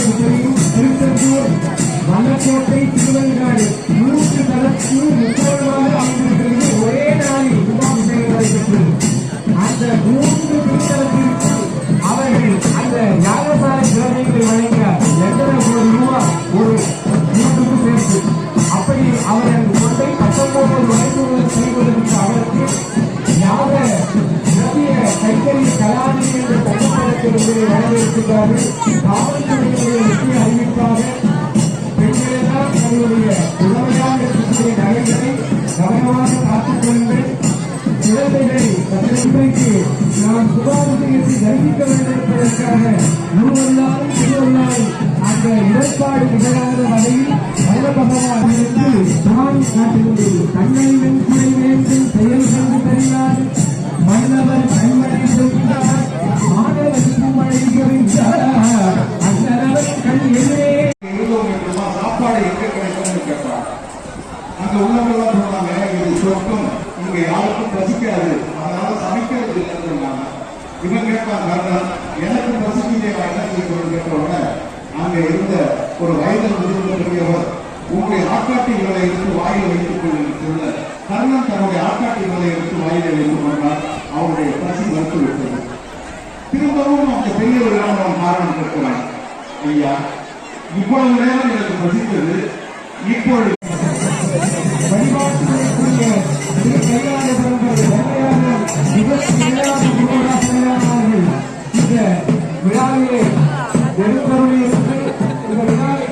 உங்களுக்கு தெரியும் திருச்செந்தூர் மலக்கோட்டை திருவெண்காடு மூன்று தளத்து முக்கோணமாக அமைந்திருக்கிறது ஒரே நாளில் கும்பாபிஷேகம் நடைபெற்றது அந்த மூன்று திருத்தலத்திற்கு அவர்கள் அந்த யாகசாலை கிழமைகளை வழங்க எத்தனை கோடி ரூபாய் ஒரு மூன்றுக்கு சேர்த்து அப்படி அவர்கள் கொண்டை பத்தொன்பது வயது செய்வதற்கு அவருக்கு யாக திரவிய கைத்தறி கலாநிதி என்ற தனிப்படத்திலிருந்து வரவேற்கிறார்கள் காவல்துறையினுடைய முக்கிய அறிவிப்பாக பெண்களெல்லாம் தங்களுடைய உடமையாக இருக்கக்கூடிய நகைகளை கவனமாக பார்த்துக் கொண்டு குழந்தைகளை இன்றைக்கு நாம் சுகாதாரத்தை தரிசிக்க வேண்டும் என்பதற்காக திருவள்ளாரும் அந்த இடர்பாடு நிகழாத வகையில் வல்ல பகவான் இருந்து காட்டுகிறது வெண்குறை வேண்டும் செயல் மன்னவர் கண்மணி சொல்கிறார் சாப்பாடு எங்க கிடைக்கும்னு கேட்பாங்க அங்க உள்ளவங்கெல்லாம் சொன்னாங்க இது சொர்க்கம் இங்க யாருக்கும் பசிக்காது அதனால சமைக்கிறது இல்லைன்னு சொன்னாங்க. இவன் கேட்பான் கர்ணன் எனக்கு பசிக்குதே நான் என்ன செய்யணும்னு கேட்ட உடனே அங்க இருந்த ஒரு வயதில் முதிர்ந்தவர் உங்களுடைய ஆட்காட்டி விலை எடுத்து வாயில் வைத்துக் கொள்ளுங்கள் கர்ணன் தன்னுடைய ஆட்காட்டி விலை எடுத்து வாயில் வைத்துக் கொண்டால் அவருடைய பசி மறுத்து விட்டது திரும்பவும் அந்த பெரியவர்களான காரணம் கேட்கிறான் ஐயா இவ்வளவு நேரம் எனக்கு பசித்தது இப்பொழுது இந்த விழாவிலே எழுந்தருளியிருந்து இந்த விழாவை